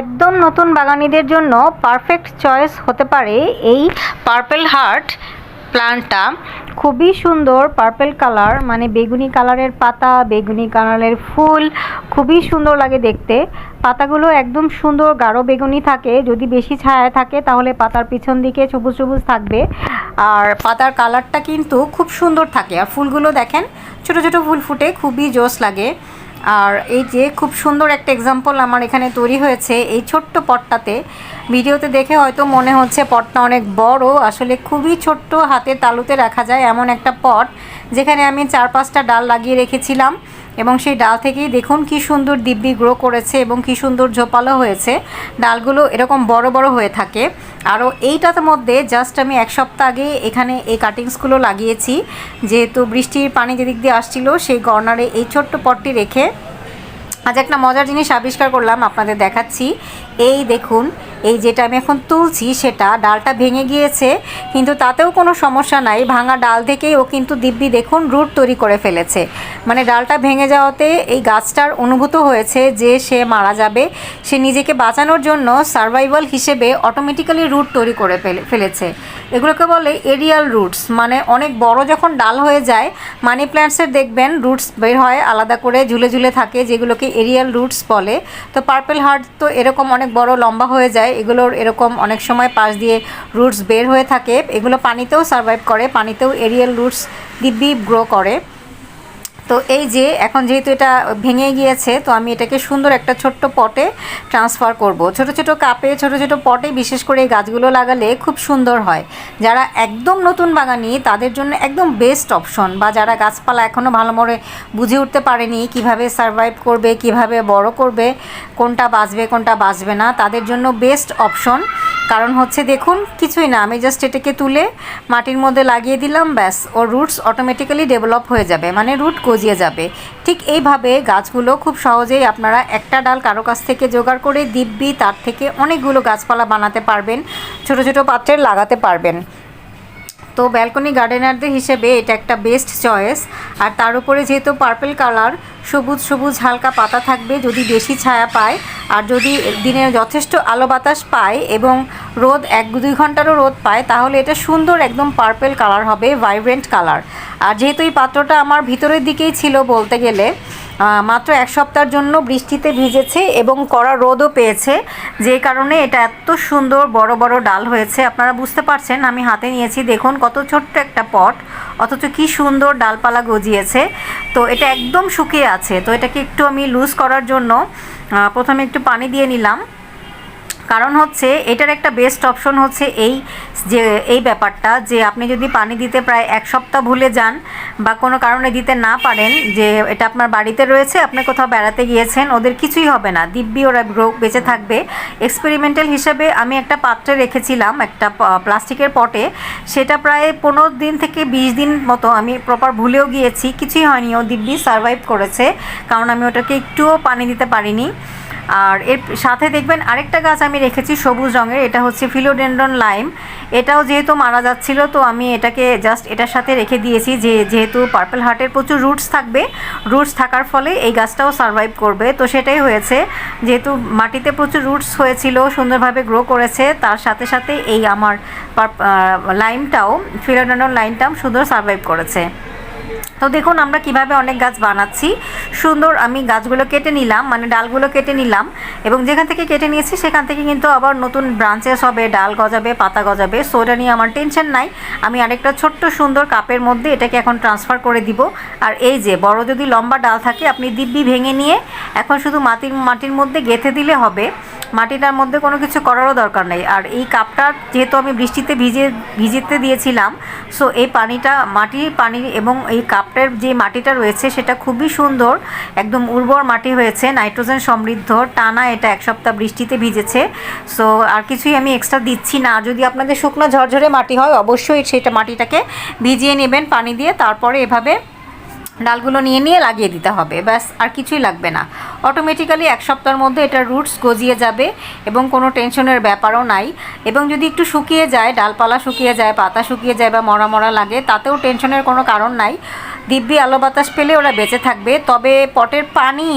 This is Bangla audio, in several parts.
একদম নতুন বাগানিদের জন্য পারফেক্ট চয়েস হতে পারে এই পার্পেল হার্ট প্লান্টটা খুবই সুন্দর পার্পেল কালার মানে বেগুনি কালারের পাতা, বেগুনি কালারের ফুল, খুবই সুন্দর লাগে দেখতে। পাতাগুলো একদম সুন্দর গাঢ় বেগুনি থাকে, যদি বেশি ছায়া থাকে তাহলে পাতার পিছন দিকে সবুজ সবুজ থাকবে। আর পাতার কালারটা কিন্তু খুব সুন্দর থাকে। আর ফুলগুলো দেখেন, ছোট ছোট ফুল ফুটে খুবই জোস লাগে। আর এই যে খুব সুন্দর একটা এক্সাম্পল আমার এখানে তৈরি হয়েছে, এই ছোট্ট পটটাতে। ভিডিওতে দেখে হয়তো মনে হচ্ছে পটটা অনেক বড়, আসলে খুবই ছোট্ট হাতে তালুতে রাখা যায় এমন একটা পট, যেখানে আমি চার পাঁচটা ডাল লাগিয়ে রেখেছিলাম। এবং সেই ডাল থেকেই দেখুন কি সুন্দর দিব্যি গ্রো করেছে এবং কি সুন্দর ঝোপালো হয়েছে। ডালগুলো এরকম বড় বড় হয়ে থাকে। আরও এইটার মধ্যে জাস্ট আমি এক সপ্তাহ আগে এখানে এই কাটিংসগুলো লাগিয়েছি। যেহেতু বৃষ্টির পানি যেদিক দিয়ে আসছিল, সেই কর্নারে এই ছোট্ট পটটি রেখে আজ একটা মজার জিনিস আবিষ্কার করলাম, আপনাদের দেখাচ্ছি। এই দেখুন এই যেটা আমি এখন তুলছি সেটা, ডালটা ভেঙে গিয়েছে, কিন্তু তাতেও কোনো সমস্যা নাই। ভাঙা ডাল থেকেই ও কিন্তু দিব্যি দেখুন রুট তৈরি করে ফেলেছে। মানে ডালটা ভেঙে যাওয়াতে এই গাছটার অনুভূত হয়েছে যে সে মারা যাবে। সে নিজেকে বাঁচানোর জন্য সার্ভাইভাল হিসেবে অটোমেটিক্যালি রুট তৈরি করে ফেলে, ফেলেছে। এগুলোকে বলে এরিয়াল রুটস মানে অনেক বড় যখন ডাল হয়ে যায়, মানি প্ল্যান্টসের দেখবেন রুটস বের হয়, আলাদা করে ঝুলে ঝুলে থাকে, যেগুলোকে এরিয়াল রুটস বলে। তো পার্পেল হার্ট তো এরকম অনেক বড়, লম্বা হয়ে যায় এগুলোর এরকম অনেক সময় পাশ দিয়ে রুটস বের হয়ে থাকে। এগুলো পানিতেও সার্ভাইভ করে, পানিতেও এরিয়াল রুটস দিব্যি গ্রো করে। তো এই যে, এখন যেহেতু এটা ভেঙে গিয়েছে, তো আমি এটাকে সুন্দর একটা ছোট্ট পটে ট্রান্সফার করব। ছোট ছোট কাপে, ছোট ছোট পটে বিশেষ করে এই গাছগুলো লাগালে খুব সুন্দর হয়। যারা একদম নতুন বাগানি, তাদের জন্য একদম বেস্ট অপশন বা যারা গাছপালা এখনও ভালো মনে বুঝে উঠতে পারেনি, কীভাবে সারভাইভ করবে, কীভাবে বড় করবে, কোনটা বাঁচবে কোনটা বাঁচবে না, তাদের জন্য বেস্ট অপশন কারণ হচ্ছে দেখুন, কিছুই না। আমি জাস্ট এটাকে তুলে মাটির মধ্যে লাগিয়ে দিলাম, ব্যাস। ওর রুটস অটোমেটিক্যালি ডেভেলপ হয়ে যাবে মানে রুট গজিয়ে যাবে। ঠিক এইভাবে গাছগুলো খুব সহজেই আপনারা একটা ডাল কারও কাছ থেকে জোগাড় করে দিব্যি, তার থেকে অনেকগুলো গাছপালা বানাতে পারবেন, ছোট ছোট পাত্রে লাগাতে পারবেন। তো ব্যালকনি গার্ডেনারদের হিসেবে এটা একটা বেস্ট চয়েস আর তার উপরে যেহেতু পার্পল কালার সবুজ সবুজ হালকা পাতা থাকবে, যদি বেশি ছায়া পায়। আর যদি দিনের যথেষ্ট আলো বাতাস পায় এবং রোদ এক দুই ঘন্টারও রোদ পায়, তাহলে এটা সুন্দর একদম পার্পল কালার হবে ভাইব্রেন্ট কালার আর যেহেতু এই পাত্রটা আমার ভিতরের দিকেই ছিল বলতে গেলে মাত্র এক সপ্তাহের জন্য বৃষ্টিতে ভিজেছে এবং কড়া রোদও পেয়েছে, যে কারণে এটা এত সুন্দর বড় বড় ডাল হয়েছে। আপনারা বুঝতে পারছেন, আমি হাতে নিয়েছি। দেখুন, কত ছোট্ট একটা পট, অথচ কি সুন্দর ডালপালা গজিয়েছে। তো এটা একদম শুকিয়ে আছে। তো এটাকে একটু আমি লুজ করার জন্য প্রথমে একটু পানি দিয়ে নিলাম। কারণ হচ্ছে, এটার একটা বেস্ট অপশন হচ্ছে এই যে, এই ব্যাপারটা যে, আপনি যদি পানি দিতে প্রায় এক সপ্তাহ ভুলে যান বা কোনো কারণে দিতে না পারেন যে এটা আপনার বাড়িতে রয়েছে, আপনি কোথাও বেড়াতে গিয়েছেন, ওদের কিছুই হবে না। দিব্যি ওরা গ্রো বেঁচে থাকবে। এক্সপেরিমেন্টাল হিসেবে আমি একটা পাত্রে রেখেছিলাম, একটা প্লাস্টিকের পটে। সেটা প্রায় পনেরো দিন থেকে বিশ দিন মতো আমি প্রপার ভুলেও গিয়েছি, কিছুই হয়নি। ও দিব্যি সার্ভাইভ করেছে, কারণ আমি ওটাকে একটুও পানি দিতে পারিনি। আর এর সাথে দেখবেন আরেকটা গাছ আমি রেখেছি সবুজ রঙের, এটা হচ্ছে ফিলোডেন্ড্রন লাইম। এটাও যেহেতু মারা যাচ্ছিল, তো আমি এটাকে জাস্ট এটার সাথে রেখে দিয়েছি যে যেহেতু পার্পল হার্টের প্রচুর রুটস থাকবে রুটস থাকার ফলে এই গাছটাও সার্ভাইভ করবে। তো সেটাই হয়েছে, যেহেতু মাটিতে প্রচুর রুটস হয়েছিল, সুন্দরভাবে গ্রো করেছে, তার সাথে সাথে এই আমার লাইমটাও ফিলোডেন্ড্রন লাইনটাও সুন্দর সার্ভাইভ করেছে। তো দেখুন, আমরা কীভাবে অনেক গাছ বানাচ্ছি। সুন্দর আমি গাছগুলো কেটে নিলাম মানে ডালগুলো কেটে নিলাম এবং যেখান থেকে কেটে নিয়েছি সেখান থেকে কিন্তু আবার নতুন ব্রাঞ্চেস হবে, ডাল গজাবে, পাতা গজাবে। সো এটা নিয়ে আমার টেনশন নাই। আমি আরেকটা ছোট্ট সুন্দর কাপের মধ্যে এটাকে এখন ট্রান্সফার করে দিব। আর এই যে, বড় যদি লম্বা ডাল থাকে, আপনি দিব্যি ভেঙে নিয়ে এখন শুধু মাটির মাটির মধ্যে গেঁথে দিলে হবে। মাটিটার মধ্যে কোনো কিছু করারও দরকার নেই। আর এই কাপটা যেহেতু আমি বৃষ্টিতে ভিজে, ভিজিতে দিয়েছিলাম সো এই পানিটা, মাটির পানি এবং এই কাপটার যে মাটিটা রয়েছে সেটা খুবই সুন্দর, একদম উর্বর মাটি হয়েছে, নাইট্রোজেন সমৃদ্ধ, টানা এটা এক সপ্তাহ বৃষ্টিতে ভিজেছে। সো আর কিছুই আমি এক্সট্রা দিচ্ছি না। যদি আপনাদের শুকনো ঝরঝরে মাটি হয়, অবশ্যই সেটা মাটিটাকে ভিজিয়ে নেবেন পানি দিয়ে, তারপরে এভাবে ডালগুলো নিয়ে নিয়ে লাগিয়ে দিতে হবে, ব্যাস, আর কিছুই লাগবে না। অটোমেটিক্যালি এক সপ্তাহের মধ্যে এটা রুটস গজিয়ে যাবে এবং কোনো টেনশনের ব্যাপারও নাই। এবং যদি একটু শুকিয়ে যায়, ডালপালা শুকিয়ে যায়, পাতা শুকিয়ে যায় বা মরা মরা লাগে, তাতেও টেনশনের কোনো কারণ নাই। দিব্যি আলো বাতাস পেলে ওরা বেঁচে থাকবে। তবে পটের পানি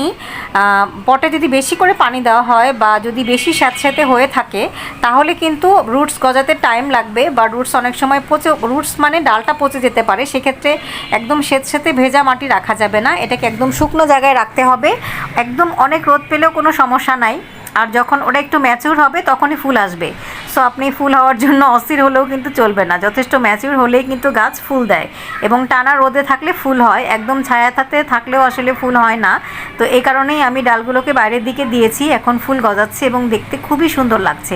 পটে যদি বেশি করে পানি দেওয়া হয় বা যদি বেশি স্যাঁতস্যাঁতে হয়ে থাকে, তাহলে কিন্তু রুটস গজাতে টাইম লাগবে বা রুটস অনেক সময় পচে, রুটস মানে ডালটা পচে যেতে পারে। সেক্ষেত্রে একদম স্যাঁতস্যাঁতে ভেজা মাটি রাখা যাবে না। এটাকে একদম শুকনো জায়গায় রাখতে হবে। একদম অনেক রোদ পেলেও কোনো সমস্যা নাই। আর যখন ওটা একটু ম্যাচিউর হবে, তখনই ফুল আসবে। সো আপনি ফুল হওয়ার জন্য অস্থির হলেও কিন্তু চলবে না। যথেষ্ট ম্যাচিউর হলেই কিন্তু গাছ ফুল দেয় এবং টানা রোদে থাকলে ফুল হয়। একদম ছায়া ছায়াতে থাকলেও আসলে ফুল হয় না। তো এই কারণেই আমি ডালগুলোকে বাইরের দিকে দিয়েছি। এখন ফুল গজাচ্ছে এবং দেখতে খুবই সুন্দর লাগছে।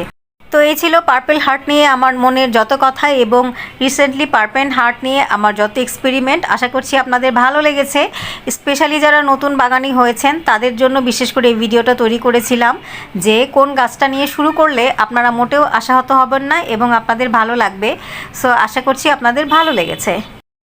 তো এই ছিল পার্পেল হার্ট নিয়ে আমার মনের যত কথা এবং রিসেন্টলি পার্পেল হার্ট নিয়ে আমার যত এক্সপেরিমেন্ট আশা করছি আপনাদের ভালো লেগেছে। স্পেশালি যারা নতুন বাগানি হয়েছেন, তাদের জন্য বিশেষ করে এই ভিডিওটা তৈরি করেছিলাম যে কোন গাছটা নিয়ে শুরু করলে আপনারা মোটেও আশাহত হবেন না এবং আপনাদের ভালো লাগবে। সো আশা করছি আপনাদের ভালো লেগেছে।